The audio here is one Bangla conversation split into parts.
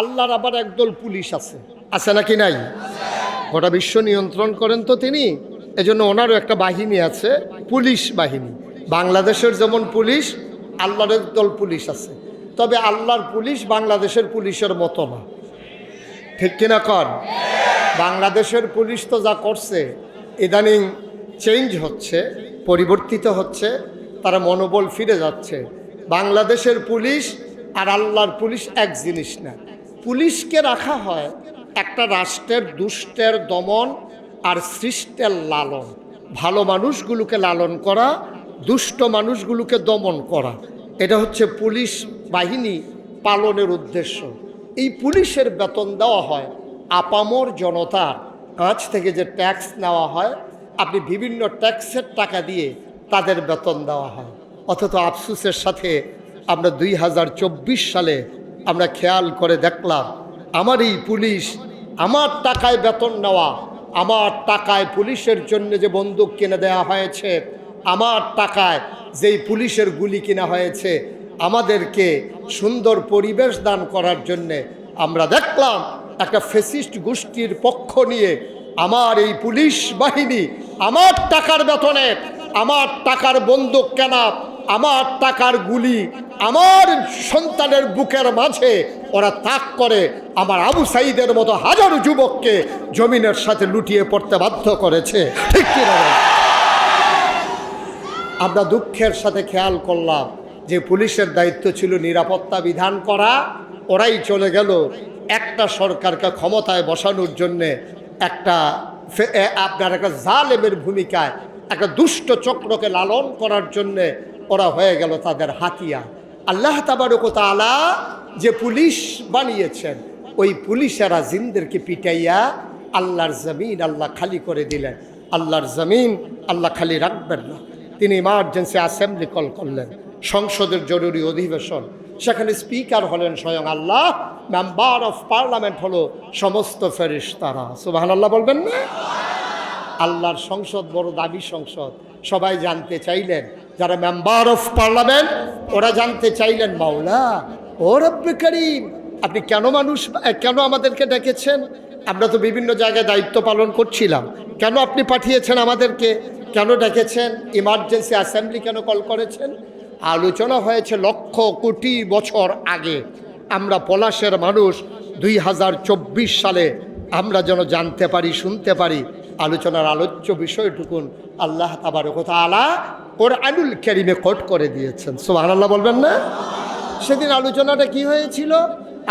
আল্লাহর আবার একদল পুলিশ আছে। আছে নাকি নাই? গোটা বিশ্ব নিয়ন্ত্রণ করেন তো তিনি। এজন্য ওনারও একটা বাহিনী আছে, পুলিশ বাহিনী। বাংলাদেশের যেমন পুলিশ, আল্লাহর একদল পুলিশ আছে। তবে আল্লাহর পুলিশ বাংলাদেশের পুলিশের মতো না। ঠিক কিনা কর বাংলাদেশের পুলিশ তো যা করছে, ইদানিং চেঞ্জ হচ্ছে, পরিবর্তিত হচ্ছে, তারা মনোবল ফিরে যাচ্ছে। বাংলাদেশের পুলিশ আর আল্লাহর পুলিশ এক জিনিস না। পুলিশকে রাখা হয় একটা রাষ্ট্রের দুষ্টের দমন আর সৃষ্টের লালন। ভালো মানুষগুলোকে লালন করা, দুষ্ট মানুষগুলোকে দমন করা। এটা হচ্ছে পুলিশ বাহিনী পালনের উদ্দেশ্য। এই পুলিশের বেতন দেওয়া হয় আপামর জনতার কাছ থেকে যে ট্যাক্স নেওয়া হয়, আপনি বিভিন্ন ট্যাক্সের টাকা দিয়ে তাদের বেতন দেওয়া হয়। অথচ আফসুসের সাথে আমরা দুই হাজার চব্বিশ সালে আমরা খেয়াল করে দেখলাম আমার এই পুলিশ আমার টাকায় বেতন নেওয়া, আমার টাকায় পুলিশের জন্য যে বন্দুক কিনে দেওয়া হয়েছে, আমার টাকায় যেই পুলিশের গুলি কিনা হয়েছে, আমাদেরকে সুন্দর পরিবেশ দান করার জন্যে আমরা দেখলাম একটা ফেসিস্ট গোষ্ঠীর পক্ষ নিয়ে আমার এই পুলিশ বাহিনী আমার টাকার বেতনে, আমার টাকার বন্দুক কেনা আমার টাকার গুলি আমার সন্তানের বুকের মাঝে ওরা তাক করে। আমার আবু সাইদের মতো হাজারো যুবককে জমিনের সাথে লুটিয়ে পড়তে বাধ্য করেছে। ঠিক কি না আমরা দুঃখের সাথে খেয়াল করলাম যে পুলিশের দায়িত্ব ছিল নিরাপত্তা বিধান করা। ওরাই চলে গেল একটা সরকারকে ক্ষমতায় বসানোর জন্যে একটা আপনার একটা জালেমের ভূমিকায় একটা দুষ্ট চক্রকে লালন করার জন্যে ওরা হয়ে গেল তাদের হাতিয়া। আল্লাহ তাবারকতালা যে পুলিশ বানিয়েছেন, ওই পুলিশেরা জিনদেরকে পিটাইয়া আল্লাহর জমিন আল্লাহ খালি করে দিলেন। আল্লাহর জমিন আল্লাহ খালি রাখবেন না। তিনি ইমার্জেন্সি অ্যাসেম্বলি কল করলেন। সংসদের জরুরি অধিবেশন। সেখানে স্পিকার হলেন স্বয়ং আল্লাহ মেম্বার অফ পার্লামেন্ট হলো সমস্ত ফেরিস্তারা সুবাহান আল্লাহ বলবেন না? আল্লাহর সংসদ বড় দাবি সংসদ। সবাই জানতে চাইলেন যারা মেম্বার অফ পার্লামেন্ট ওরা জানতে চাইলেন, মাওলা, ও রব্বে করিম, আপনি কেন মানুষ কেন আমাদেরকে ডেকেছেন? আমরা তো বিভিন্ন জায়গায় দায়িত্ব পালন করছিলাম। কেন আপনি পাঠিয়েছেন আমাদেরকে? কেন ডেকেছেন? ইমার্জেন্সি অ্যাসেম্বলি কেন কল করেছেন? আলোচনা হয়েছে লক্ষ কোটি বছর আগে। আমরা পলাশের মানুষ, দুই চব্বিশ সালে আমরা যেন জানতে পারি, শুনতে পারি। আলোচনার আলোচ্য বিষয়টুকুন আল্লাহ তাবার কথা আলা ওর আনুল ক্যারিমে কোট করে দিয়েছেন সোহান আল্লাহ বলবেন না সেদিন আলোচনাটা কি হয়েছিল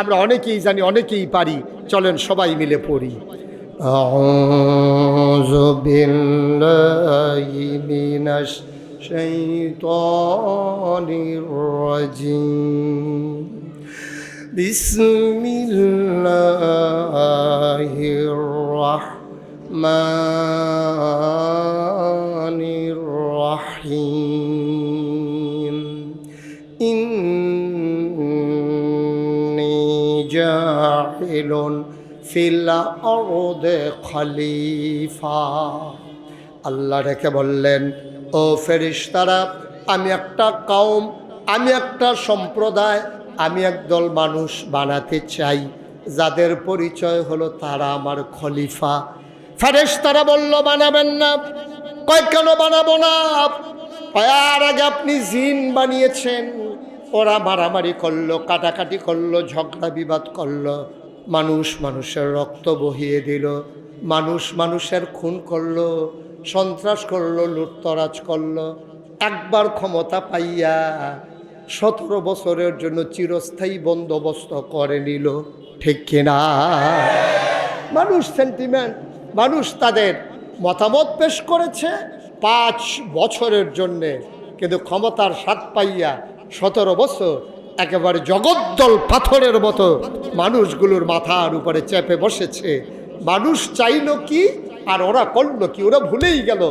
আমরা অনেকেই জানি অনেকেই পারি চলেন সবাই মিলে পড়ি أعوذ بالله من الشيطان الرجيم بسم الله الرحمن الرحيم إني جاعل في الأرض خليفة আল্লাহ রেখে বললেন ও ফেরিস্তারা আমি একটা কাউম আমি একটা সম্প্রদায় আমি একদল মানুষ বানাতে চাই যাদের পরিচয় হলো তারা আমার খলিফা ফেরেশতারা বলল, বানাবেন না। কয়, কেন বানাবো না? আর আগে আপনি জিন বানিয়েছেন। ওরা মারামারি করল, কাটাকাটি করল, ঝগড়া বিবাদ করল। মানুষ মানুষের রক্ত বহিয়ে দিল, মানুষ মানুষের খুন করল, সন্ত্রাস করল, লুটতরাজ করল। একবার ক্ষমতা পাইয়া সতেরো বছরের জন্য চিরস্থায়ী বন্দোবস্ত করে নিল, ঠিক কিনা? মানুষ সেন্টিমেন্ট মানুষ তাদের মতামত পেশ করেছে পাঁচ বছরের জন্যে। কিন্তু ক্ষমতার স্বাদ পাইয়া সতেরো বছর একেবারে জগদ্দল পাথরের মতো মানুষগুলোর মাথার উপরে চেপে বসেছে। মানুষ চাইল কি আর ওরা করল কি? ওরা ভুলেই গেল।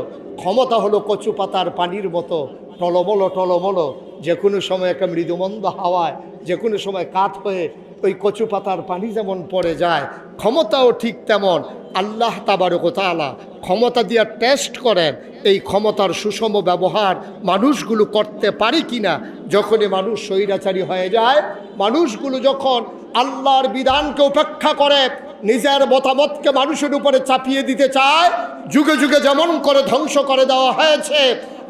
ক্ষমতা হলো কচু পাতার পানির মতো, টলমলো টলমলো। যে কোনো সময় একটা মৃদুমন্দ হাওয়ায়, যে কোনো সময় কাত হয়ে ওই কচু পাতার পানি যেমন পড়ে যায়, ক্ষমতাও ঠিক তেমন। আল্লাহ তাবারক তালা ক্ষমতা দিয়ে টেস্ট করেন, এই ক্ষমতার সুষম ব্যবহার মানুষগুলো করতে পারে কি না যখনই মানুষ স্বৈরাচারী হয়ে যায়, মানুষগুলো যখন আল্লাহর বিধানকে উপেক্ষা করে, নিজের মতামতকে মানুষের উপরে চাপিয়ে দিতে চায়, যুগে যুগে যেমন করে ধ্বংস করে দেওয়া হয়েছে,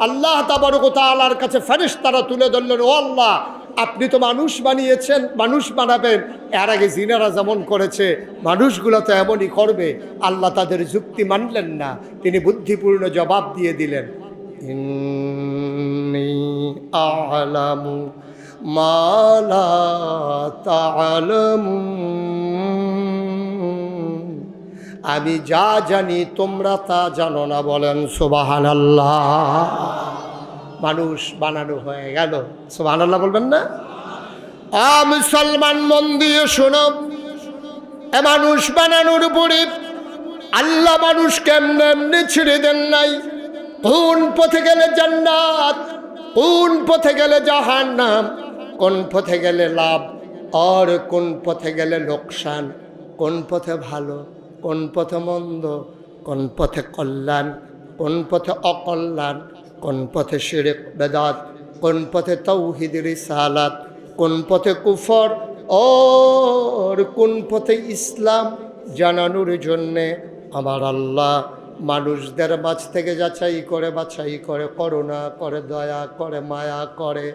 আল্লাহ তাবারক তালার কাছে ফেরিস্তারা তুলে ধরলেন, ও আল্লাহ আপনি তো মানুষ বানিয়েছেন, মানুষ বানাবেন। এর আগে জিনারা যেমন করেছে, মানুষগুলো তো এমনই করবে। আল্লাহ তাদের যুক্তি মানলেন না। তিনি বুদ্ধিপূর্ণ জবাব দিয়ে দিলেন। মালা আমি যা জানি তোমরা তা জানো না বলেন সুবাহান মানুষ বানানো হয়ে গেল। সুবাহান আল্লাহ বলবেন না? মুসলমান মন দিয়ে শোনো। এ মানুষ বানানোর উপরে আল্লাহ মানুষ কেমনে এমনি ছেড়ে দেন নাই? কোন পথে গেলে জান্নাত, কোন পথে গেলে জাহান নাম কোন পথে গেলে লাভ, আর কোন পথে গেলে লোকসান, কোন পথে ভালো, কোন পথে মন্দ, কোন পথে কল্যাণ, কোন পথে অকল্যাণ কোন পথে শিরেক, বেদাত, কোন পথে তৌহিদ, রিসালাত, কোন পথে কুফর ওর কোন পথে ইসলাম জানানোর জন্যে আমার আল্লাহ মানুষদের মাঝ থেকে যাচাই করে, বাছাই করে, করুণা করে, দয়া করে, মায়া করে।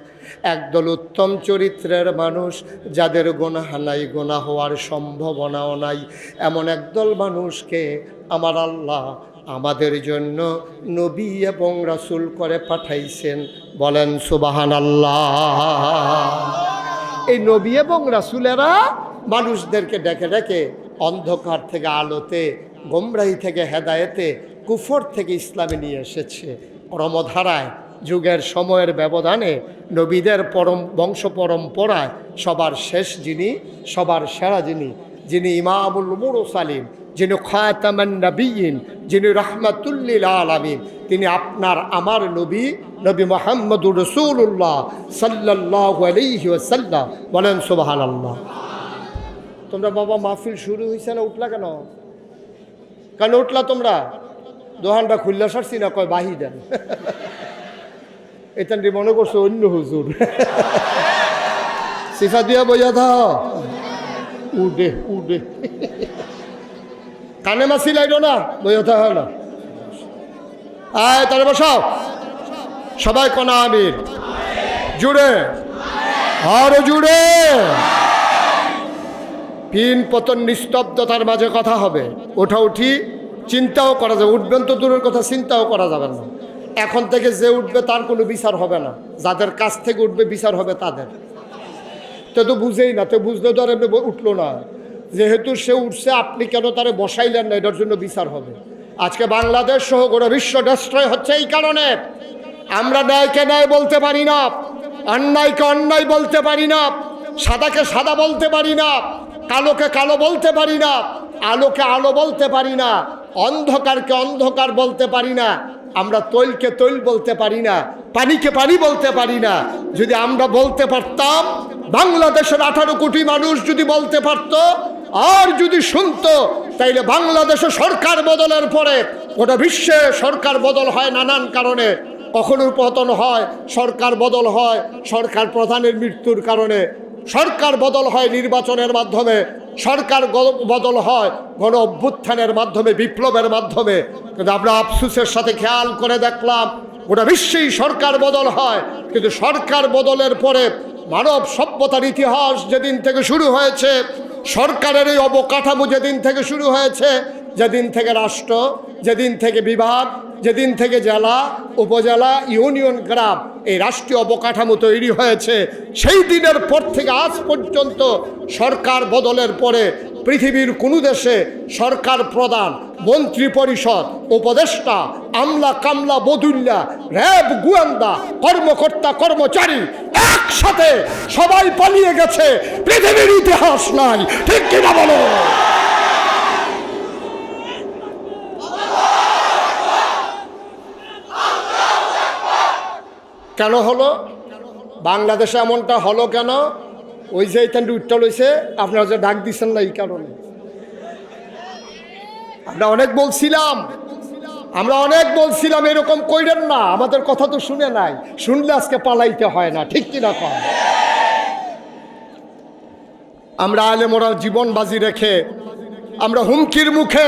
একদল উত্তম চরিত্রের মানুষ যাদের গোনাহ নাই গোনা হওয়ার সম্ভাবনাও নাই। এমন একদল মানুষকে আমার আল্লাহ আমাদের জন্য নবী এবং রাসুল করে পাঠাইছেন। বলেন সুবাহান আল্লাহ এই নবী এবং রাসুলেরা মানুষদেরকে ডেকে ডেকে অন্ধকার থেকে আলোতে, গোমরাহি থেকে হেদায়েতে, কুফর থেকে ইসলামে নিয়ে এসেছে। ক্রমধারায় যুগের সময়ের ব্যবধানে নবীদের পরম, বংশ পরম্পরায় সবার শেষ যিনি, সবার সেরা যিনি যিনি ইমামুল মুরু সালিম যিনি খাতামান নবীন যিনি রহমাতুল্লিল আলামিন, তিনি আপনার, আমার নবী নবী মোহাম্মদুর রসুল্লাহ সাল্লাহ বলেন সুবাহান আল্লাহ তোমরা বাবা, মাহফিল শুরু হয়েছে না উঠলা কেন? কেন উঠলা তোমরা? দোহানটা খুললা সারছি না, কয় বাহি দেন। এটানটি মনে করছ অন্য হুজুর। সিফা দিয়া বইয়া থা উডে উডে। কানে মাসি লাইল না বইয়া হয় না। আয় তাহলে বসাও। সবাই কনা আমির। জুড়ে। আরও জুড়ে। পিন পতন নিস্তব্ধতার মাঝে কথা হবে। ওঠা উঠি, চিন্তাও করা যাবে। উঠবেন তো দূরের কথা, চিন্তাও করা যাবে না। এখন থেকে যে উঠবে তার কোনো বিচার হবে না। যাদের কাছ থেকে উঠবে, বিচার হবে তাদের। তো তো বুঝেই না, তো বুঝলে তো আর এমনি উঠল না। যেহেতু সে উঠছে, আপনি কেন তারে বসাইলেন না? এটার জন্য বিচার হবে। আজকে বাংলাদেশ সহ গোটা বিশ্ব ডেস্ট্রয় হচ্ছে এই কারণে। আমরা ন্যায়কে ন্যায় বলতে পারি না। অন্যায়কে অন্যায় বলতে পারি না। সাদাকে সাদা বলতে পারি না। কালোকে কালো বলতে পারি না। আলোকে আলো বলতে পারি না। অন্ধকারকে অন্ধকার বলতে পারি না। আমরা তৈলকে তৈল বলতে পারি না। পানিকে পানি বলতে পারি না। যদি আমরা বলতে পারতাম, বাংলাদেশের আঠারো কোটি মানুষ যদি বলতে পারত আর যদি শুনতো, তাইলে বাংলাদেশে সরকার বদলের পরে, গোটা বিশ্বে সরকার বদল হয় নানান কারণে। কখনো পতন হয়, সরকার বদল হয়, সরকার প্রধানের মৃত্যুর কারণে। সরকার বদল হয় নির্বাচনের মাধ্যমে, সরকার বদল হয় গণ অভ্যুত্থানের মাধ্যমে, বিপ্লবের মাধ্যমে। কিন্তু আমরা আফসুসের সাথে খেয়াল করে দেখলাম, গোটা বিশ্বেই সরকার বদল হয়। কিন্তু সরকার বদলের পরে মানব সভ্যতার ইতিহাস যেদিন থেকে শুরু হয়েছে সরকারের এই অবকাঠামো যেদিন থেকে শুরু হয়েছে, যেদিন থেকে রাষ্ট্র, যেদিন থেকে বিভাগ, যেদিন থেকে জেলা, উপজেলা, ইউনিয়ন, গ্রাম এই রাষ্ট্রীয় অবকাঠামো তৈরি হয়েছে, সেই দিনের পর থেকে আজ পর্যন্ত সরকার বদলের পরে পৃথিবীর কোনো দেশে সরকার প্রধান, মন্ত্রী পরিষদ, উপদেষ্টা, আমলা কামলা বদুল্লা র্যাব গোয়েন্দা, কর্মকর্তা কর্মচারী একসাথে সবাই পালিয়ে গেছে। পৃথিবীর ইতিহাস নাই। ঠিক কিনা বলো? কেন হলো? বাংলাদেশে এমনটা হলো কেন? ওই যে এইখানটি উঠতে লইছে, আপনারা যে ডাক দিচ্ছেন না এই কারণে। আমরা অনেক বলছিলাম, আমরা অনেক বলছিলাম, এরকম কইরেন না, আমাদের কথা তো শুনে নাই। শুনলে আজকে পালাইতে হয় না, ঠিক কিনা কম আমরা আলেমরা জীবন বাজি রেখে, আমরা হুমকির মুখে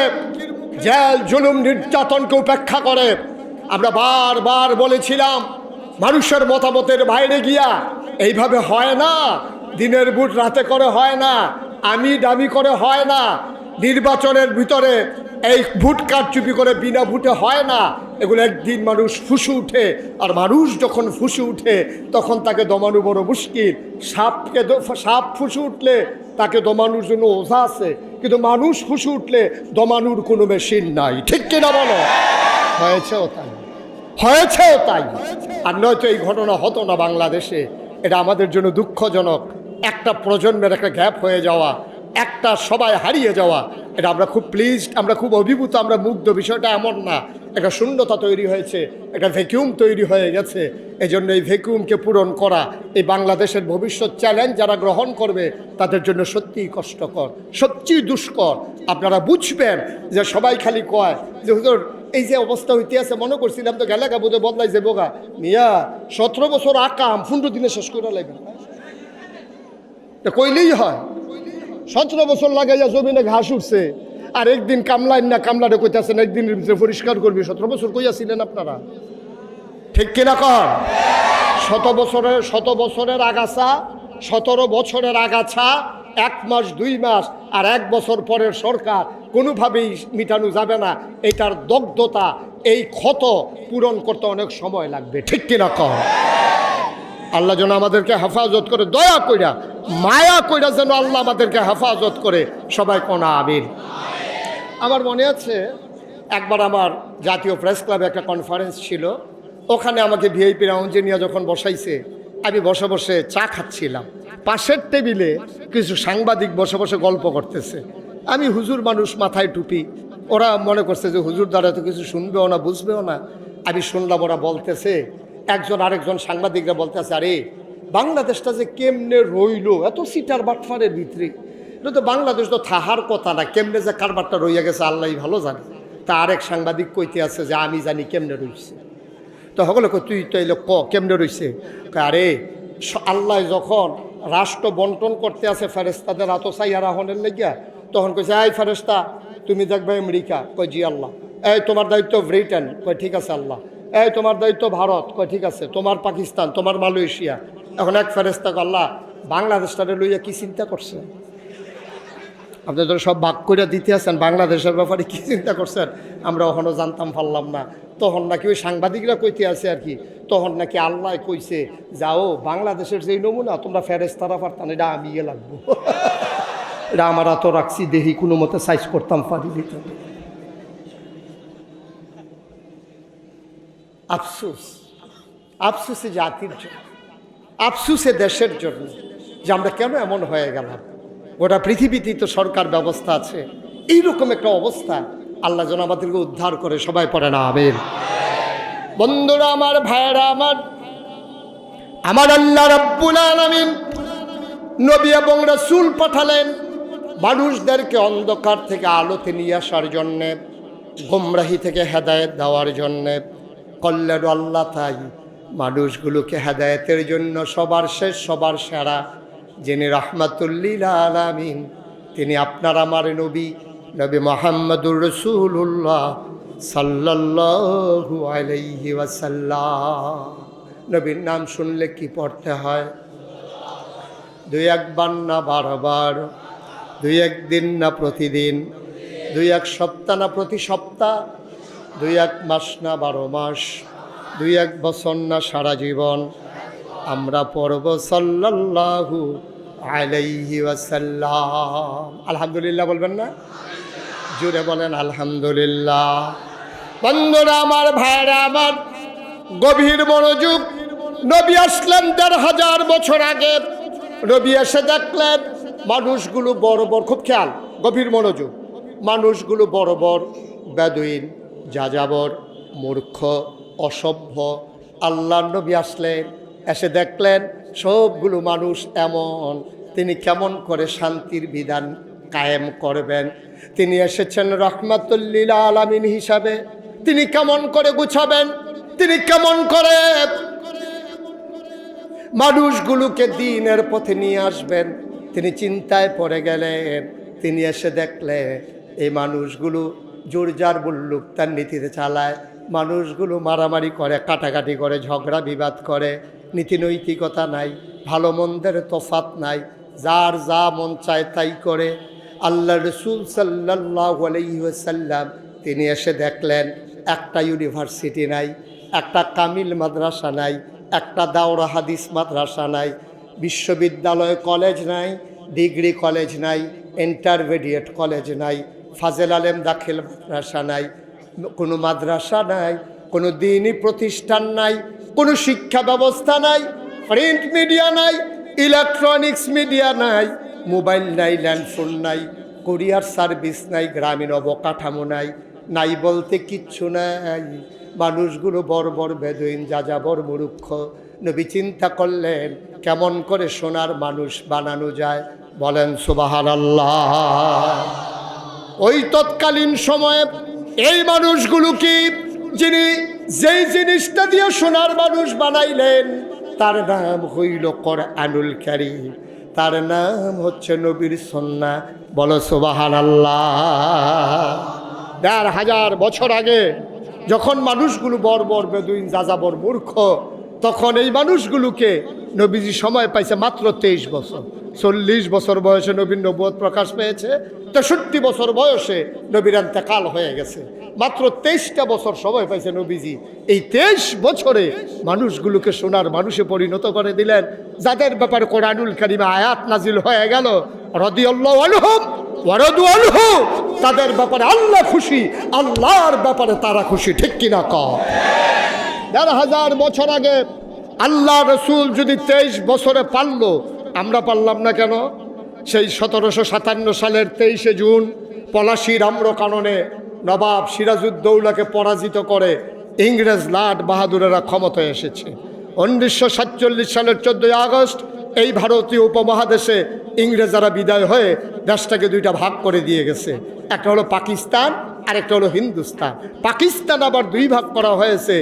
জেল, জুলুম, নির্যাতনকে উপেক্ষা করে, আমরা বারবার বলেছিলাম, মানুষের মতামতের বাইরে গিয়া, এইভাবে হয় না। দিনের বুট রাতে করে হয় না, আমি দামি করে হয় না, নির্বাচনের ভিতরে এই ভোট চুপি করে বিনা ভোটে হয় না, এগুলো একদিন মানুষ ফুসে উঠে, আর মানুষ যখন ফুসে উঠে, তখন তাকে দমানো বড় মুশকিল। সাপকে সাপ ফুসে উঠলে তাকে দমানোর জন্য ওঝা আছে, কিন্তু মানুষ ফুসে উঠলে দমানোর কোনো মেশিন নাই। ঠিক কিনা বলো? হয়েছেও তাই। হয়েছেও তাই। আর নয়তো এই ঘটনা হতো না বাংলাদেশে, এটা আমাদের জন্য দুঃখজনক। একটা প্রজন্মের একটা গ্যাপ হয়ে যাওয়া, একটা সবাই হারিয়ে যাওয়া, এটা আমরা খুব প্লিজড আমরা খুব অভিভূত, আমরা মুগ্ধ, বিষয়টা এমন না। একটা শূন্যতা তৈরি হয়েছে, একটা ভ্যাকিউম তৈরি হয়ে গেছে। এই জন্য এই ভ্যাকিউমকে পূরণ করা, এই বাংলাদেশের ভবিষ্যৎ চ্যালেঞ্জ যারা গ্রহণ করবে, তাদের জন্য সত্যিই কষ্টকর, সত্যিই দুষ্কর। আপনারা বুঝবেন যে সবাই খালি কয়, যে হুজুর, এই যে অবস্থা হইতে আছে মনে করছিলাম তো গেলে বোধ বদলাই যে বোগা। মিয়া, সতেরো বছর আকাম, পনেরো দিনে শেষ করে লাগবে এটা কইলেই হয়। সতেরো বছর লাগাইয়া জমিনে ঘাস উঠছে, আর একদিন কামলাইন না কামলাটা কইতেছেন, একদিনের ভিতরে পরিষ্কার করবি। সতেরো বছর কইয়াছিলেন আপনারা। ঠিক কিনা কর শত বছরের শত বছরের আগাছা, সতেরো বছরের আগাছা, এক মাস, দুই মাস, আর এক বছর পরের সরকার কোনোভাবেই মিটানো যাবে না। এটার দগ্ধতা, এই ক্ষত পূরণ করতে অনেক সময় লাগবে। ঠিক কিনা কর আল্লাহ যেন আমাদেরকে হেফাজত করে, দয়া কইরা, মায়া কইরা যেন আল্লাহ আমাদেরকে হেফাজত করে। সবাই কোনা আবির আমার মনে আছে, একবার আমার জাতীয় প্রেস ক্লাবে একটা কনফারেন্স ছিল, ওখানে আমাকে ভিআইপি রাউন্ডে নিয়ে যখন বসাইছে, আমি বসে বসে চা খাচ্ছিলাম। পাশের টেবিলে কিছু সাংবাদিক বসে বসে গল্প করতেছে। আমি হুজুর মানুষ মাথায় টুপি, ওরা মনে করছে যে হুজুর দ্বারা তো কিছু শুনবেও না, বুঝবেও না। আমি শুনলাম, ওরা বলতেছে একজন আরেকজন সাংবাদিকরা বলতেছে আরে, বাংলাদেশটা যে কেমনে রইল, এত সিটার বাটফারের ভিতরে। এটা তো বাংলাদেশ তো থাহার কথা না, কেমনে যে কারবারটা রইয়া গেছে, আল্লাহ ভালো জানে। তা আরেক সাংবাদিক কইতে আছে যে, আমি জানি কেমনে রইছে। তো সকলে কই তুই তো এলো ক, কেমনে রইছে? আরে আল্লাহ যখন রাষ্ট্র বন্টন করতে আছে ফেরেস্তাদের আতসাই আর আহনের লেগিয়া, তখন কইছে, এই ফেরেস্তা তুমি দেখবে আমেরিকা। কয়, জি আল্লাহ। এই, তোমার দায়িত্ব ব্রিটেন। কয়, ঠিক আছে আল্লাহ। এই, তোমার দায়িত্ব ভারত। কয়, ঠিক আছে, তোমার পাকিস্তান, তোমার মালয়েশিয়া। এখন এক ফেরেস্তা আল্লাহ, বাংলাদেশটারে লইয়া কি চিন্তা করছে আপনি তো সব ভাগ করে দিতে আছেন, বাংলাদেশের ব্যাপারে কি চিন্তা করছেন? আমরা ওখানে জানতাম পারলাম না। তখন নাকি ওই সাংবাদিকরা কইতে আছে আর কি, তখন নাকি আল্লাহ কইছে, যাও, বাংলাদেশের যেই নমুনা, তোমরা ফেরেস্তারা পারতাম, এটা আমি ইয়ে লাগবো। এটা আমার এত রাখছি, দেহি কোনো মতে সাইজ করতাম, পারি দিত আফসুস। আফসুসে জাতির জন্য, আফসুসে দেশের জন্য যে আমরা কেন এমন হয়ে গেলাম? গোটা পৃথিবীতেই তো সরকার ব্যবস্থা আছে। এইরকম একটা অবস্থা আল্লাহ যেন আমাদেরকে উদ্ধার করে, সবাই পড়ে না আবেন বন্ধুরা, আমার ভাইয়েরা, আমার আমার আল্লাহ রব্বুল আলামিন নবী এবং রসুল পাঠালেন মানুষদেরকে অন্ধকার থেকে আলোতে নিয়ে আসার জন্যে, গোমরাহি থেকে হেদায়েত দেওয়ার জন্যে। কল্যাণ আল্লাহ তাই। মানুষগুলোকে হেদায়তের জন্য সবার শেষ, সবার সেরা। যিনি রহমাতুল্লিল আলামিন, তিনি আপনার আমার নবী নবী মোহাম্মদুর রসুল্লাহ সাল্লাল্লাহু আলাইহি নবীর নাম শুনলে কি পড়তে হয়? দুই একবার না বারবার? দুই একদিন না প্রতিদিন? দুই এক সপ্তাহ না প্রতি সপ্তাহ? দুই এক মাস না বারো মাস, দুই এক বছর না সারা জীবন, আমরা পড়ব সাল্লাল্লাহু আলাইহি ওয়াসাল্লাম। আলহামদুলিল্লাহ বলবেন না? জুড়ে বলেন আলহামদুলিল্লাহ। বন্ধুরা, আমার ভাইরা, আমার গভীর মনোযোগ। নবী আসলেন দেড় হাজার বছর আগে। নবী এসে দেখলেন মানুষগুলো বড় বড়, খুব খেয়াল, গভীর মনোযোগ। মানুষগুলো বড় বড় বেদুইন। যাযাবর, মূর্খ, অসভ্য আল্লাহ নবী আসলেন এসে দেখলেন সবগুলো মানুষ এমন। তিনি কেমন করে শান্তির বিধান কায়েম করবেন? তিনি এসেছেন রহমাতুল্লিল আলামিন হিসাবে। তিনি কেমন করে গুছাবেন? তিনি কেমন করে মানুষগুলোকে দিনের পথে নিয়ে আসবেন? তিনি চিন্তায় পড়ে গেলেন। তিনি এসে দেখলেন এই মানুষগুলো জোরজার বুল্লুক তার নীতিতে চালায়। মানুষগুলো মারামারি করে, কাটাকাটি করে, ঝগড়া বিবাদ করে। নীতি নৈতিকতা নাই, ভালো মন্দের তফাত নাই। যার যা মন চায় তাই করে। আল্লাহ রসুল সাল্লাহ আলাইসাল্লাম তিনি এসে দেখলেন, একটা ইউনিভার্সিটি নাই, একটা কামিল মাদ্রাসা নাই, একটা দাওরা হাদিস মাদ্রাসা নাই, বিশ্ববিদ্যালয় কলেজ নাই, ডিগ্রি কলেজ নাই, ইন্টারমিডিয়েট কলেজ নাই ফাজেল আলেম দাখিল মাদ্রাসা নাই, কোনো মাদ্রাসা নাই, কোনো দিনই প্রতিষ্ঠান নাই, কোনো শিক্ষা ব্যবস্থা নাই, প্রিন্ট মিডিয়া নাই, ইলেকট্রনিক্স মিডিয়া নাই, মোবাইল নাই, ল্যান্ডফোন নাই, কোরিয়ার সার্ভিস নাই, গ্রামীণ অবকাঠামো নাই নাই বলতে কিচ্ছু নাই। মানুষগুলো বড় বেদইন যাযাবর মুরুক্ষ নবী চিন্তা করলেন, কেমন করে সোনার মানুষ বানানো যায়? বলেন সুবাহান আল্লাহ ওই তৎকালীন সময়ে এই মানুষগুলো কি? যিনি যেই জিনিসটা দিয়ে সোনার মানুষ বানাইলেন, তার নাম হইল কর আনুল কারিম। তার নাম হচ্ছে নবীর সন্না বলো সোবাহান আল্লাহ দেড় হাজার বছর আগে যখন মানুষগুলো বর্বর বেদুইন, যাযাবর মূর্খ, তখন এই মানুষগুলোকে নবীজি সময় পাইছে মাত্র তেইশ বছর। চল্লিশ বছর বয়সে নবীন নবুয়ত প্রকাশ পেয়েছে, তেষট্টি বছর বয়সে নবীর কাল হয়ে গেছে। মাত্র তেইশটা বছর সময় পাইছে নবীজি। এই তেইশ বছরে মানুষগুলোকে সোনার মানুষে পরিণত করে দিলেন। যাদের ব্যাপারে কোরআনুল কারিমা আয়াত নাজিল হয়ে গেল আলহম তাদের ব্যাপারে আল্লাহ খুশি, আল্লাহর ব্যাপারে তারা খুশি, ঠিক কিনা ক? দেড় হাজার বছর আগে আল্লাহ রসুল যদি তেইশ বছরে পারল, আমরা পারলাম না কেন? সেই সতেরোশো সাতান্ন সালের তেইশে জুন পলাশির আম্রকাননে নবাব সিরাজউদ্দৌলাকে পরাজিত করে ইংরেজ লাট বাহাদুরেরা ক্ষমতায় এসেছে। উনিশশো সাতচল্লিশ সালের চোদ্দোই আগস্ট এই ভারতীয় উপমহাদেশে ইংরেজরা বিদায় হয়ে দেশটাকে দুইটা ভাগ করে দিয়ে গেছে। একটা হলো পাকিস্তান আর একটা হলো হিন্দুস্তান। পাকিস্তান আবার দুই ভাগ করা হয়েছে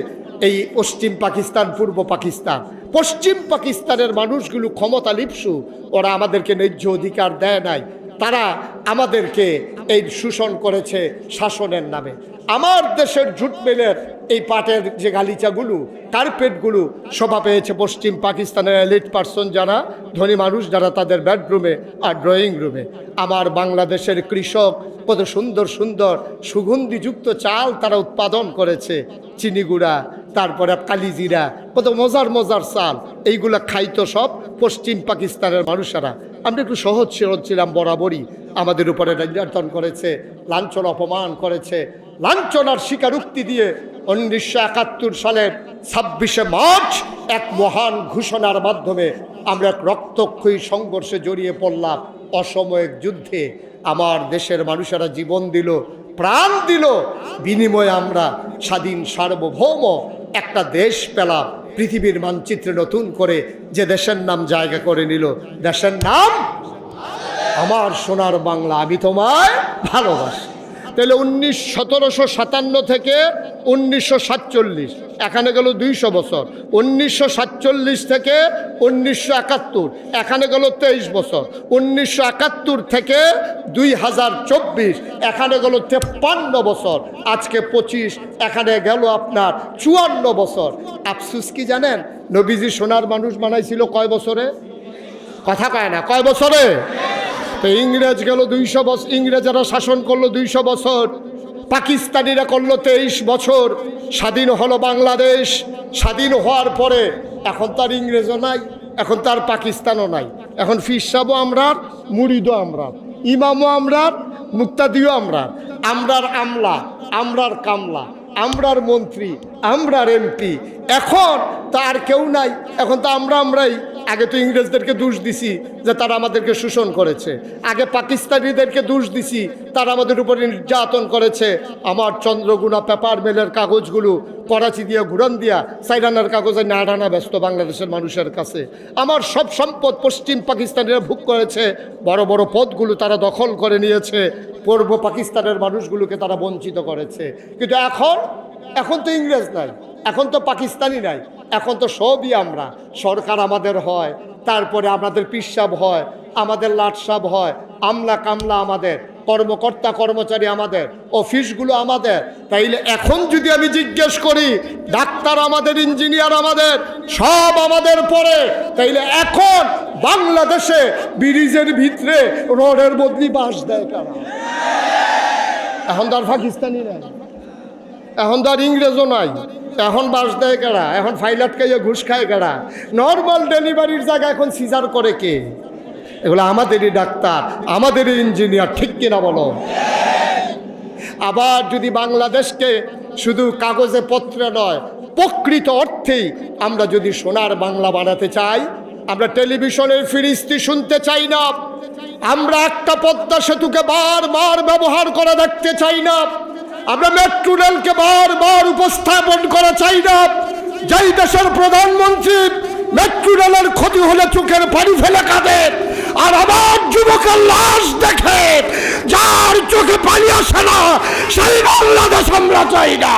এই পশ্চিম পাকিস্তান, পূর্ব পাকিস্তান। পশ্চিম পাকিস্তানের মানুষগুলো ক্ষমতা লিপসু, ওরা আমাদেরকে ন্যায্য অধিকার দেয় নাই। তারা আমাদেরকে এই শোষণ করেছে শাসনের নামে। আমার দেশের জুট মিলের এই পাটের যে গালিচাগুলো, কার্পেটগুলো, শোভা পেয়েছে পশ্চিম পাকিস্তানের এলিট পার্সন যারা, ধনী মানুষ যারা তাদের বেডরুমে আর ড্রয়িং রুমে। আমার বাংলাদেশের কৃষক, কত সুন্দর সুন্দর সুগন্ধিযুক্ত চাল তারা উৎপাদন করেছে, চিনিগুড়া তারপরে কালিজিরা, কত মজার মজার চাল। এইগুলা খাইতো সব পশ্চিম পাকিস্তানের মানুষেরা। আমরা একটু সহজ সরল ছিলাম, বরাবরই। আমাদের উপরে নির্যাতন করেছে, লাঞ্ছন অপমান করেছে। লাঞ্ছনার স্বীকারোক্তি দিয়ে উনিশশো একাত্তর সালের ছাব্বিশে মার্চ এক মহান ঘোষণার মাধ্যমে আমরা এক রক্তক্ষয়ী সংঘর্ষে জড়িয়ে পড়লাম অসময়ক যুদ্ধে। আমার দেশের মানুষেরা জীবন দিল, প্রাণ দিল। বিনিময়ে আমরা স্বাধীন সার্বভৌম একটা দেশ পেলাম পৃথিবীর মানচিত্রে নতুন করে যে দেশের নাম জায়গা করে নিল। দেশের নাম? আমার সোনার বাংলা, আমি তোমায় ভালোবাসি। তাহলে উনিশ সতেরোশো সাতান্ন থেকে উনিশশো সাতচল্লিশ। এখানে গেল দুইশো বছর। উনিশশো সাতচল্লিশ থেকে উনিশশো একাত্তর। এখানে গেল তেইশ বছর। উনিশশো একাত্তর থেকে দুই হাজার চব্বিশ। এখানে গেল তেপ্পান্ন বছর। আজকে পঁচিশ। এখানে গেল আপনার চুয়ান্ন বছর। আফসুস কি জানেন? নবীজি সোনার মানুষ বানাইছিল কয় বছরে? কথা কয় না, কয় বছরে? তো ইংরেজ গেল দুইশো বছর ইংরেজরা শাসন করল দুইশো বছর। পাকিস্তানিরা করল তেইশ বছর। স্বাধীন হলো বাংলাদেশ। স্বাধীন হওয়ার পরে এখন তার ইংরেজও নাই, এখন তার পাকিস্তানও নাই। এখন ফিসাবও আমরার মুড়িদও আমরার, ইমামও আমরার, মুক্তাদিও আমরার। আমরার আমলা, আমরার কামলা, আমরার মন্ত্রী আমরার এমপি। এখন তার কেউ নাই। এখন তো আমরা আমরাই। আগে তো ইংরেজদেরকে দোষ দিছি যে তারা আমাদেরকে শোষণ করেছে। আগে পাকিস্তানিদেরকে দোষ দিছি, তারা আমাদের উপরে নির্যাতন করেছে। আমার চন্দ্রগুণা পেপার মেলের কাগজগুলো, করাচি দিয়ে, ঘুরান দিয়া, সাইরানার কাগজে না নাড়ানা ব্যস্ত বাংলাদেশের মানুষের কাছে। আমার সব সম্পদ পশ্চিম পাকিস্তানিরা ভোগ করেছে। বড় বড় পদগুলো তারা দখল করে নিয়েছে। পূর্ব পাকিস্তানের মানুষগুলোকে তারা বঞ্চিত করেছে। কিন্তু এখন এখন তো ইংরেজ নাই, এখন তো পাকিস্তানি নাই, এখন তো সবই আমরা। সরকার আমাদের হয়, তারপরে আমাদের পিসাব হয়, আমাদের লাটসাব হয়, আমলা কামলা আমাদের, কর্মকর্তা কর্মচারী আমাদের, অফিসগুলো আমাদের। তাইলে এখন যদি আমি জিজ্ঞেস করি, ডাক্তার আমাদের, ইঞ্জিনিয়ার আমাদের, সব আমাদের পরে, তাইলে এখন বাংলাদেশে ব্রিজের ভিতরে রডের বদলি বাস দেয় কারা? এখন তো আর পাকিস্তানি নাই। এখন তো আর ইংরেজও নাই। এখন বাস দেয় কেডা? এখন ফাইলাট খাইয়ে ঘুষ খায় কেডা? নর্মাল ডেলিভারির জায়গা এখন সিজার করে কে? এগুলো আমাদেরই ডাক্তার, আমাদেরই ইঞ্জিনিয়ার ঠিক কিনা বলো? আবার যদি বাংলাদেশকে শুধু কাগজে পত্রে নয়, প্রকৃত অর্থেই আমরা যদি সোনার বাংলা বানাতে চাই, আমরা টেলিভিশনের ফিরিস্তি শুনতে চাই না। আমরা একটা পদ্মা সেতুকে বারবার ব্যবহার করা দেখতে চাই না। আমরা মেট্রো রেলকে বারবার উপস্থাপন করা চাই না। যেই দেশের প্রধানমন্ত্রী মেট্রো রেলের ক্ষতি হলে চোখের পানি ফেলে কাঁদে, আর আমার যুবকের লাশ দেখে যার চোখে পানি আসে না, সেই বাংলাদেশ আমরা চাই না।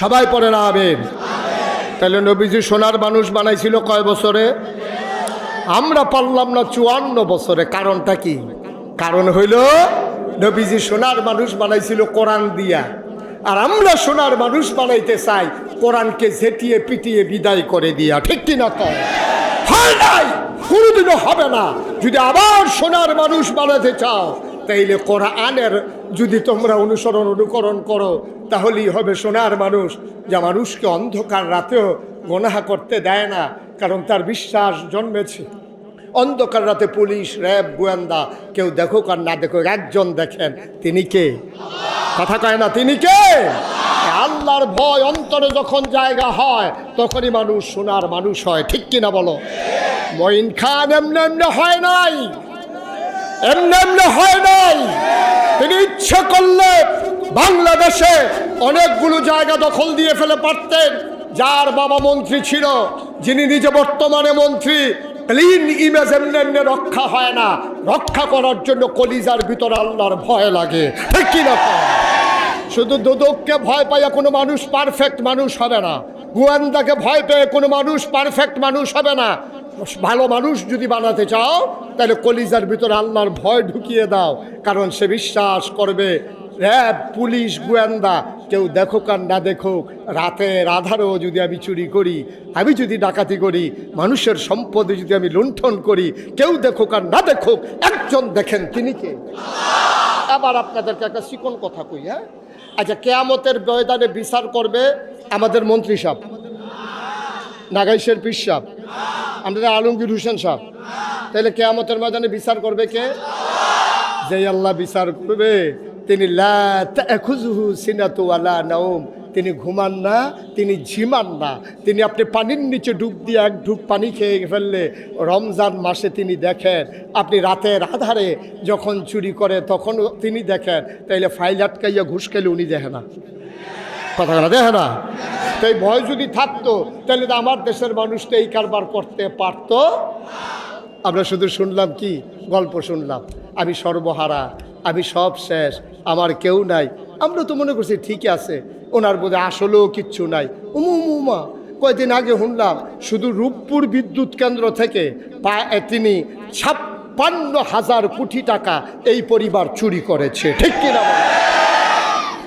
সবাই পরে না তাহলে নবীজি সোনার মানুষ বানাইছিল কয় বছরে? আমরা পারলাম না চুয়ান্ন বছরে, কারণটা কি? কারণ হইল নবীজি সোনার মানুষ বানাইছিল কোরআন দিয়া। আর আমরা সোনার মানুষ বানাইতে চাই, কোরআনকে ঝেটিয়ে পিটিয়ে বিদায় করে দিয়া। ঠিক কিনা কয় হয় নাই, কোনোদিনও হবে না। যদি আবার সোনার মানুষ বানাতে চাও তাইলে কোরআনের যদি তোমরা অনুসরণ অনুকরণ করো, তাহলেই হবে সোনার মানুষ, যা মানুষকে অন্ধকার রাতেও গণহা করতে দেয় না, কারণ তার বিশ্বাস জন্মেছে। অন্ধকার রাতে পুলিশ, র্যাব, গোয়েন্দা, কেউ দেখুক আর না দেখুক, একজন দেখেন, তিনি কে? কথা কয় না, তিনি কে? আল্লাহর ভয় অন্তরে যখন জায়গা হয়, তখনই মানুষ সোনার মানুষ হয়, ঠিক কিনা বলো? মঈন খান এমনি এমনি হয় নাই। এমনি হয় নাই। তিনি ইচ্ছে করলে বাংলাদেশে অনেকগুলো জায়গা দখল দিয়ে ফেলে পারতেন। যার বাবা মন্ত্রী ছিল, যিনি নিজে বর্তমানে মন্ত্রী। ক্লিন ইমেজ এমনি রক্ষা হয় না। রক্ষা করার জন্য কলিজার ভিতরে আল্লাহর ভয় লাগে। ঠিক কয়? শুধু দুদককে ভয় পাইয়া কোনো মানুষ পারফেক্ট মানুষ হবে না। গোয়েন্দাকে ভয় পেয়ে কোনো মানুষ পারফেক্ট মানুষ হবে না। ভালো মানুষ যদি বানাতে চাও, তাহলে কলিজার ভিতরে আল্লাহর ভয় ঢুকিয়ে দাও, কারণ সে বিশ্বাস করবে র্যাব পুলিশ, গোয়েন্দা, কেউ দেখুক আর না দেখুক, রাতের আধারও যদি আমি চুরি করি, আমি যদি ডাকাতি করি, মানুষের সম্পদে যদি আমি লুণ্ঠন করি, কেউ দেখুক আর না দেখুক, একজন দেখেন তিনি কে? আবার আপনাদেরকে একটা চিকন কথা কই হ্যাঁ? আচ্ছা কেয়ামতের ময়দানে বিচার করবে আমাদের মন্ত্রী সাহেব। নাগাইশের পীর সাহেব। আমাদের আলমগীর হোসেন সাহেব। তাহলে কেয়ামতের ময়দানে বিচার করবে কে? যে আল্লাহ বিচার করবে, তিনি লা তাখুযুহু সিনাতু নাওম। তিনি ঘুমান না, তিনি ঝিমান না। তিনি আপনি পানির নিচে ডুব দিয়ে এক ডুব পানি খেয়ে ফেললে, রমজান মাসে তিনি দেখেন, আপনি রাতের আধারে যখন চুরি করে তখন তিনি দেখেন, তাইলে ফাইল আটকাইয়া ঘুষ খেলে উনি দেখে না। কথা না দেখে না। তাই ভয় যদি থাকতো, তাহলে তো আমার দেশের মানুষ তো এই কারবার করতে পারতো। আমরা শুধু শুনলাম কি? গল্প শুনলাম। আমি সর্বহারা, আমি সব শেষ, আমার কেউ নাই। আমরা তো মনে করছি ঠিকই আছে, ওনার বোধে আসলেও কিচ্ছু নাই। উমু, উমা কয়েকদিন আগে শুনলাম, শুধু রূপপুর বিদ্যুৎ কেন্দ্র থেকে তিনি ছাপ্পান্ন হাজার কোটি টাকা এই পরিবার চুরি করেছে। ঠিক কিনা?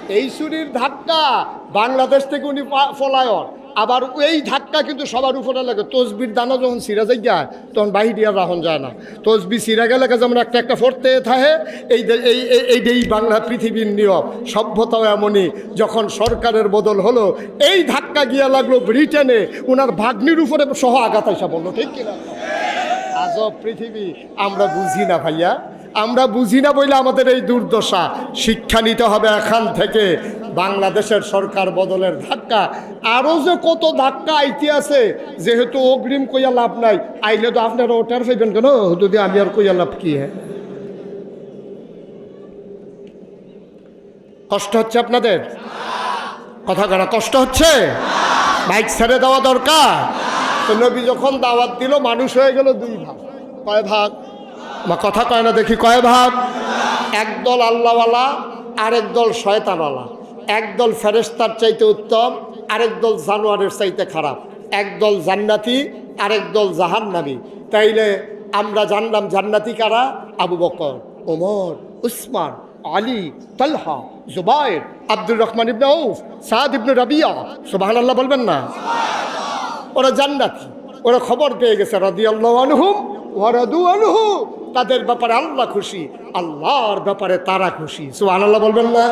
এই চুরির ধাক্কা বাংলাদেশ থেকে উনি পলায়ন। আবার এই ধাক্কা কিন্তু সবার উপরে লাগে। তসবির দানা যখন সিরা যাই যায় তখন বাহির আর রাহন যায় না। তসবি সিরা গেলে যেমন একটা একটা ফোরতে থাকে, এই এই- এই এই বাংলা পৃথিবীর নিয়ম। সভ্যতাও এমনই, যখন সরকারের বদল হলো, এই ধাক্কা গিয়া লাগল ব্রিটেনে। ওনার ভাগ্নির উপরে সহ আঘাত আসা বলল ঠিক কিনা? আজব পৃথিবী, আমরা বুঝি না ভাইয়া। আমরা বুঝি না বলে আমাদের এই দুর্দশা। শিক্ষা নিতে হবে এখান থেকে। বাংলাদেশের সরকার বদলের ধাক্কা। আরও যে কত ধাক্কা আইতে আছে, যেহেতু অগ্রিম কইয়া লাভ নাই। আইলে তো আপনারা ওটার ফেবেন কেন? যদি আমি আর কইয়া লাভ কি হ্যাঁ? কষ্ট হচ্ছে আপনাদের? কথা কারা কষ্ট হচ্ছে? বাইক ছেড়ে দেওয়া দরকার। নবী যখন দাওয়াত দিল, মানুষ হয়ে গেল দুই ভাগ। কয় ভাগ? আমার কথা কয় না দেখি, কয় ভাগ একদল আল্লাহওয়ালা, আরেক দল শয়তানওয়ালা। একদল ফেরেস্তার চাইতে উত্তম, আরেক দল জানোয়ারের চাইতে খারাপ। একদল জান্নাতি, আরেক দল জাহান্নাবী তাইলে আমরা জানলাম জান্নাতি কারা? আবু বকর, ওমর, উসমান, আলী, তালহা, জুবাইর, আব্দুর রহমান ইবনে আউফ, সাদ ইবনে রাবিয়া। সুবহান আল্লাহ বলবেন না? ওরা জান্নাতি। ওরা খবর পেয়ে গেছে, রাদিয়াল্লাহু আনহুম ওয়া রাদু আনহু। তাদের ব্যাপারে আল্লাহ খুশি, আল্লাহর ব্যাপারে তারা খুশি। আল্লাহ বলবেন না?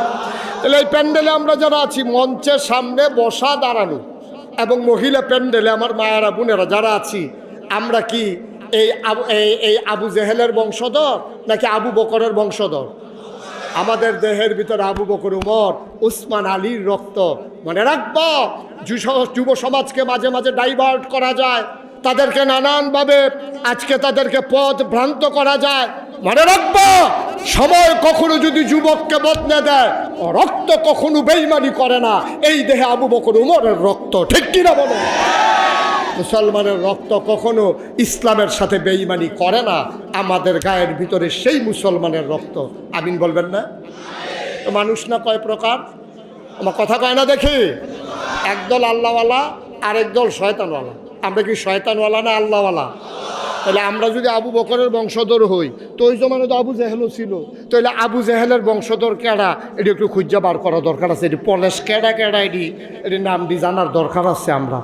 তাহলে এই প্যান্ডেলে আমরা যারা আছি, মঞ্চের সামনে বসা দাঁড়ানো এবং মহিলা প্যান্ডেলে আমার মায়েরা, বোনেরা যারা আছি, আমরা কি এই এই আবু জেহেলের বংশধর নাকি আবু বকরের বংশধর? আমাদের দেহের ভিতরে আবু বকর উমর, উসমান আলীর রক্ত। মনে রাখব, যুব সমাজকে মাঝে মাঝে ডাইভার্ট করা যায়। তাদেরকে নানানভাবে আজকে তাদেরকে পথ ভ্রান্ত করা যায়। মনে রাখব, সময় কখনো যদি যুবককে বদলে দেয়, রক্ত কখনো বেইমানি করে না। এই দেহে আবু বকর উমরের রক্ত, ঠিক কিনা বলো? মুসলমানের রক্ত কখনো ইসলামের সাথে বেইমানি করে না। আমাদের গায়ের ভিতরে সেই মুসলমানের রক্ত। আমিন বলবেন না? মানুষ না কয় প্রকার? আমার কথা কয় না দেখি? একদল আল্লাহওয়ালা আর একদল শয়তানওয়ালা। আমরা কি শয়তানওয়ালা না আল্লাহওয়ালা? তাহলে আমরা যদি আবু বকরের বংশধর হই, তো ওই জমানে তো আবু জেহেলও ছিল। তাহলে আবু জেহেলের বংশধর কেডা? এটি একটু খুঁজা বার করা দরকার আছে। এটি পলেশ কেডা কেডা এটি? এটি নাম নামটি জানার দরকার আছে আমরা?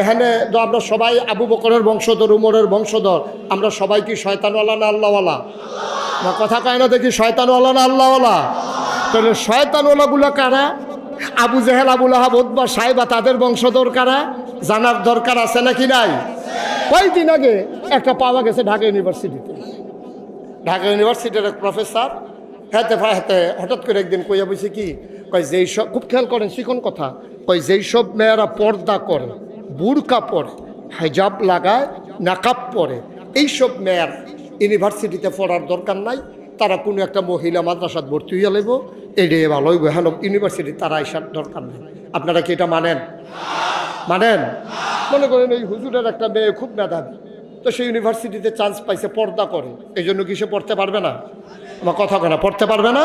এখানে তো আমরা সবাই আবু বকরের বংশধর, উমরের বংশধর। আমরা সবাই কি শয়তানওয়ালা না আল্লাহওয়ালা? না, কথা কয় না দেখি শয়তানওয়ালা না আল্লাহওয়ালা? তাহলে শয়তানওয়ালাগুলো কারা? আবু জেহেল আবুল আহাব বা সাহেবা তাদের বংশধর কারা? জানার দরকার আছে নাকি নাই? কয়েকদিন আগে একটা পাওয়া গেছে ঢাকা ইউনিভার্সিটিতে। ঢাকা ইউনিভার্সিটির এক প্রফেসর হেতে হেতে হঠাৎ করে একদিন কইয়া বলছে কি কয় যেই সব খুব খেয়াল করেন শিখন কথা কয় যেই সব মেয়েরা পর্দা করে বুরকা পরে হেজাব লাগায় নাকাব পরে এইসব মেয়ের ইউনিভার্সিটিতে পড়ার দরকার নাই তারা কোনো একটা মহিলা মাদ্রাসাত ভর্তি হইয়া লাগব এডে ভালোই হ্যালো ইউনিভার্সিটি তারা আইসার দরকার নেই। আপনারা কি এটা মানেন? মানেন? মনে করেন এই হুজুরের একটা মেয়ে খুব মেধাবী, তো সে ইউনিভার্সিটিতে চান্স পাইছে, পর্দা করে। এই জন্য কি সে পড়তে পারবে না? আমার কথা কেনা পড়তে পারবে না?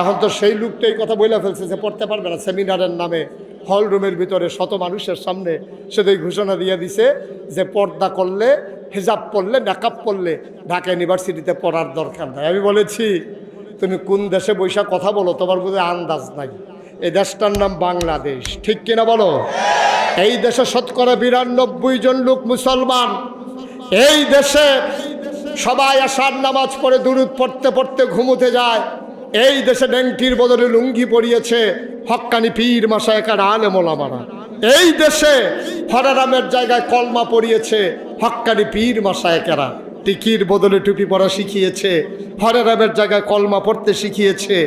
এখন তো সেই লোক তো এই কথা বলে ফেলছে যে পড়তে পারবে না। সেমিনারের নামে হল রুমের ভিতরে শত মানুষের সামনে সে এই ঘোষণা দিয়ে দিছে যে পর্দা করলে, হিজাব পড়লে মেকআপ পড়লে ঢাকা ইউনিভার্সিটিতে পড়ার দরকার নাই। আমি বলেছি, তুমি কোন দেশে বৈশা কথা বলো, তোমার বোধ আন্দাজ নাই। এই দেশটার নাম বাংলাদেশ। ঠিক কিনা বলো? এই দেশে শতকরা বিরানব্বই জন লোক মুসলমান। এই দেশে সবাই আসার নামাজ পড়ে, দুরুদ পড়তে পড়তে ঘুমোতে যায়। এই দেশে ডেংটির বদলে লুঙ্গি পরিয়েছে হক্কানি পীর মাসায়কার আলেমোলামারা এই দেশে হরারামের জায়গায় কলমা পরিয়েছে হক্কানি পীর মাসায়কেরা টিকির বদলে টুপি পরা শিখিয়েছে, হরেরামের জায়গায় কলমা পড়তে শিখিয়েছে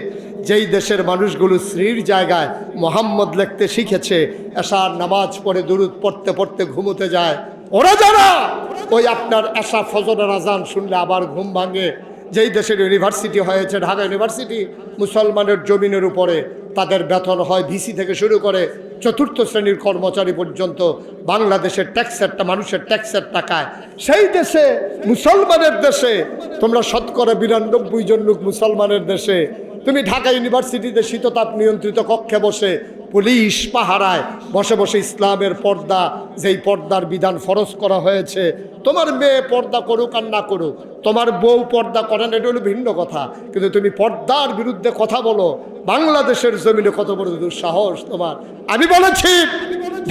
যেই দেশের মানুষগুলো স্ত্রীর জায়গায় মোহাম্মদ লিখতে শিখেছে, এশার নামাজ পড়ে, দুরুদ পড়তে পড়তে ঘুমোতে যায়, ওরা যারা ওই আপনার এশা ফজরের আজান শুনলে আবার ঘুম ভাঙে। যেই দেশের ইউনিভার্সিটি হয়েছে, ঢাকা ইউনিভার্সিটি, মুসলমানের জমিনের উপরে তাদের বেতন হয় ভিসি থেকে শুরু করে চতুর্থ শ্রেণির কর্মচারী পর্যন্ত। বাংলাদেশের ট্যাক্সের টা- মানুষের ট্যাক্সের টাকায়। সেই দেশে, মুসলমানের দেশে, তোমরা শতকরা বিরানব্বই জন লোক মুসলমানের দেশে তুমি ঢাকা ইউনিভার্সিটিতে শীততাপ নিয়ন্ত্রিত কক্ষে বসে পুলিশ পাহারায় বসে বসে ইসলামের পর্দা, যেই পর্দার বিধান ফরজ করা হয়েছে, তোমার মেয়ে পর্দা করুক আর না করুক, তোমার বউ পর্দা করেন এটা হলো ভিন্ন কথা। কিন্তু তুমি পর্দার বিরুদ্ধে কথা বলো, বাংলাদেশের জমিনে কত বড় দুঃসাহস তোমার। আমি বলেছি,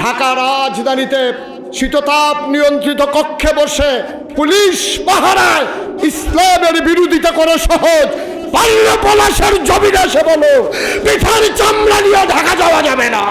ঢাকা রাজধানীতে শীততাপ নিয়ন্ত্রিত কক্ষে বসে পুলিশ পাহারায় ইসলামের বিরোধিতা করা সহজ। অন্য পলাশের জমিনে সে বলো পিঠার চামড়া নিয়ে ঢাকা যাওয়া যাবে না।